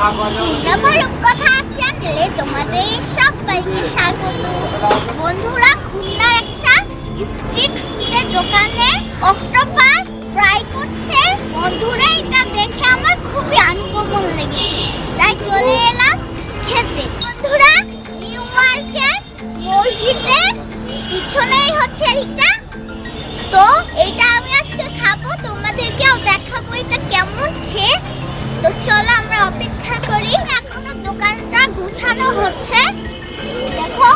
ব্যাপার কথা চ্যানেলে তোমাদের সবাইকে স্বাগত। বন্ধুরা, খুলনার একটা স্ট্রিট ফুডের দোকানে অক্টোপাস ফ্রাই করছে। বন্ধুরা, এটা দেখে আমার খুবই আনকমন লেগেছে। তাই চলে এলাম খেতে। বন্ধুরা নিউ মার্কেট মসজিদের পিছনেই হচ্ছে এটা তো এটা গুছানো হচ্ছে। দেখো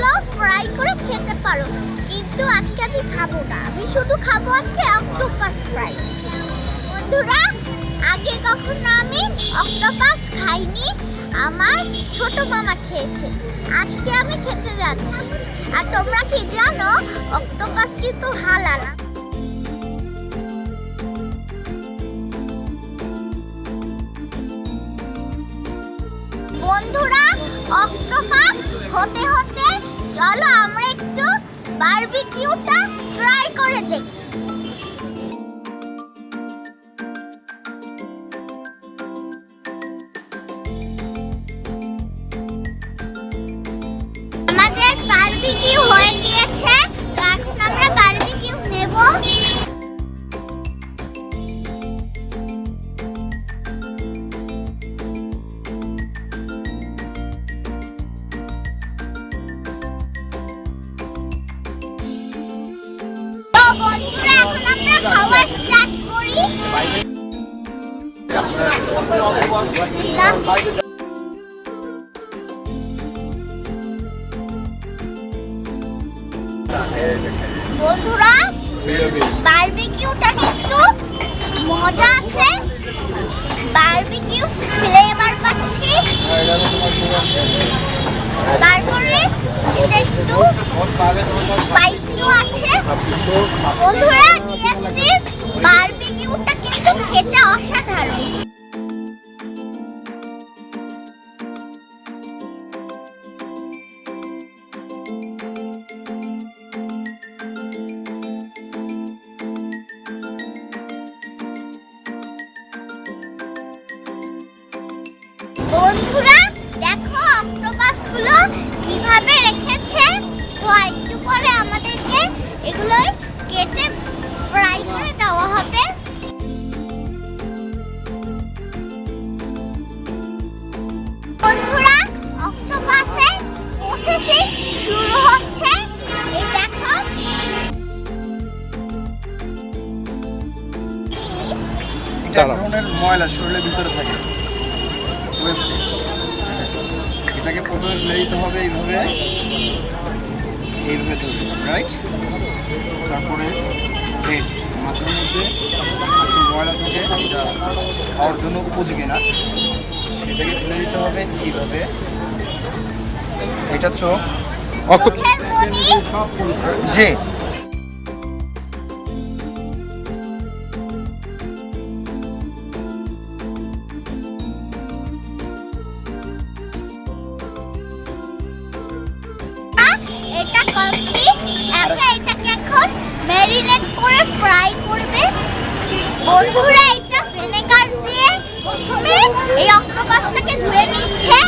এগুলো ফ্রাই করে খেতে পারো। কিন্তু আজকে আমি খাব না। আমি শুধু খাব আজকে অক্টোপাস ফ্রাই বন্ধুরা, আগে কখনো আমি অক্টোপাস খাইনি। আমার ছোট মামা খেয়েছে। আজকে আমি খেতে যাচ্ছি। আর তোমরা কি জানো অক্টোপাস কিন্তু হালাল। বন্ধুরা অক্টোপাস হতে হতে চলো আমরা একটু বারবিকিউটা ট্রাই করে দেখি। বন্ধুরা বারবিকিউটা কিন্তু মজা আছে। বারবিকিউ ফ্লেভার পাচ্ছি। তারপরে এটা একটু স্পাইসিও আছে। বন্ধুরা ডিএফসি বারবিকিউটা কিন্তু খেতে অসাধারণ। অক্টোপাসগুলো কীভাবে রেখেছে? তো একটু পরে আমাদেরকে এগুলো কেটে ফ্রাই করে দেওয়া হবে। বন্ধুরা অক্টোপাসের প্রসেসিং শুরু হচ্ছে। ময়লা শরীরের ভিতরে থাকে। এটাকে প্রথমে ধরে দিতে হবে এইভাবে। এইভাবে ধরে রাইট তারপরে ব্রেড মাথার মধ্যে কিছু ময়লা থাকে যা খাওয়ার জন্য উপযোগী না। সেটাকে ফেলে দিতে হবে এইভাবে। এটা চোখ। চোখের ম্যারিনেট করে ফ্রাই করবে। বন্ধুরা, এটা ভিনেগার দিয়ে প্রথমে এই অক্টোপাসটাকে ধুয়ে নিচ্ছে।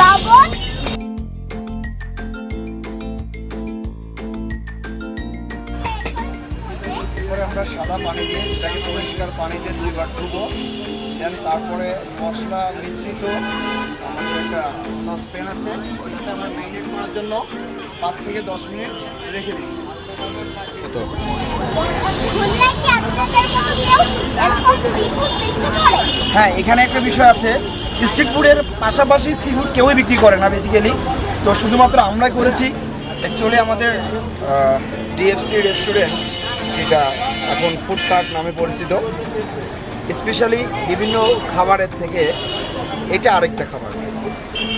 লবণ। আমরা সাদা পানি দিয়ে এটাকে পরিষ্কার পানি দিয়ে দুইবার ধুবো। দেন তারপরে মশলা মিশ্রিত আমাদের একটা সসপ্যান আছে ওইটাতে আমরা ম্যারিনেট করার জন্য পাঁচ থেকে দশ মিনিট রেখে দিই। হ্যাঁ এখানে একটা বিষয় আছে। স্ট্রিট ফুডের পাশাপাশি সি ফুড কেউই বিক্রি করে না বেসিক্যালি তো শুধুমাত্র আমরাই করেছি। অ্যাকচুয়ালি আমাদের ডিএফসি রেস্টুরেন্ট যেটা এখন ফুডকার্ট নামে পরিচিত। স্পেশালি বিভিন্ন খাবারের থেকে এটা আরেকটা খাবার।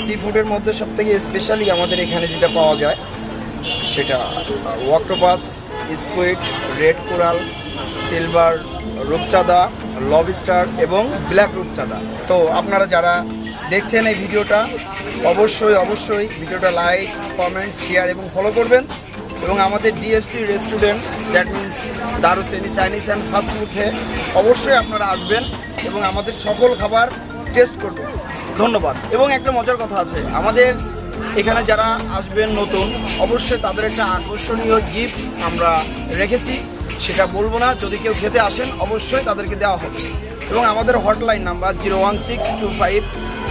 সি ফুডের মধ্যে সব থেকে স্পেশালি আমাদের এখানে যেটা পাওয়া যায়, সেটা octopus squid red coral silver রূপচাঁদা লবস্টার এবং ব্ল্যাক রূপচাঁদা। তো আপনারা যারা দেখছেন এই ভিডিওটা, অবশ্যই অবশ্যই ভিডিওটা লাইক কমেন্ট শেয়ার এবং ফলো করবেন। এবং আমাদের DFC restaurant that means Daruchini Chinese and fast ফুডে অবশ্যই আপনারা আসবেন এবং আমাদের সকল খাবার টেস্ট করবেন। ধন্যবাদ। এবং একটা মজার কথা আছে, আমাদের এখানে যারা আসবেন নতুন, অবশ্যই তাদের একটা আকর্ষণীয় গিফট আমরা রেখেছি, সেটা বলব না, যদি কেউ খেতে আসেন, অবশ্যই তাদেরকে দেওয়া হবে। এবং আমাদের hotline number zero one six two five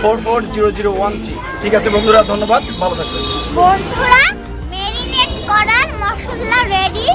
four four zero zero one three ঠিক আছে বন্ধুরা, ধন্যবাদ, ভালো থাকবেন। বন্ধুরা করার মশলা রেডি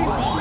Lord.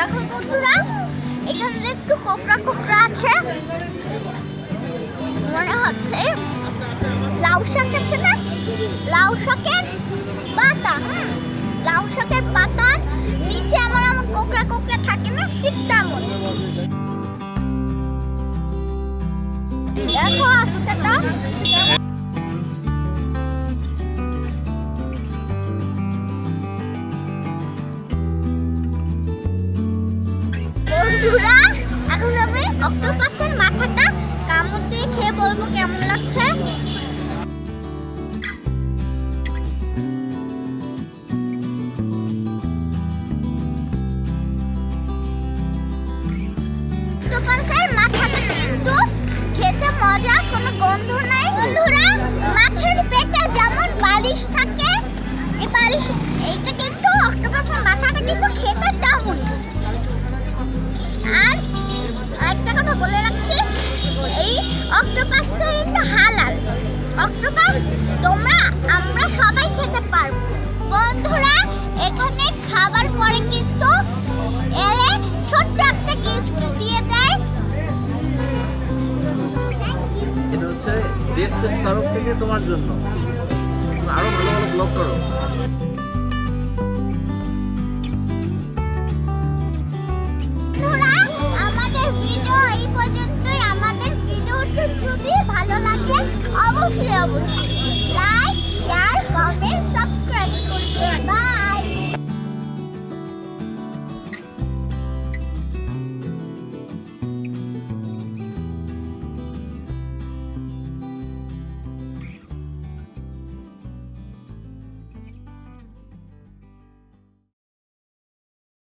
দেখো বন্ধুরা, এখানে একটু কোকড়া কোকড়া আছে, মনে হচ্ছে লাউ শাক আছে না? লাউ শাকের পাতা লাউ শাকের পাতার নিচে আমার আমার কোকড়া কোকড়া থাকে না? শীতটা মন দেখো আস্তাটা। অক্টোপাসের মাথাটা কামড় দিয়ে খেয়ে বলব কেমন লাগছে? ভিউয়ার্সের তরফ থেকে তোমার জন্য। আরও ভালো ভালো ব্লগ করো। আমাদের ভিডিও এই পর্যন্তই। আমাদের ভালো লাগে অবশ্যই অবশ্যই।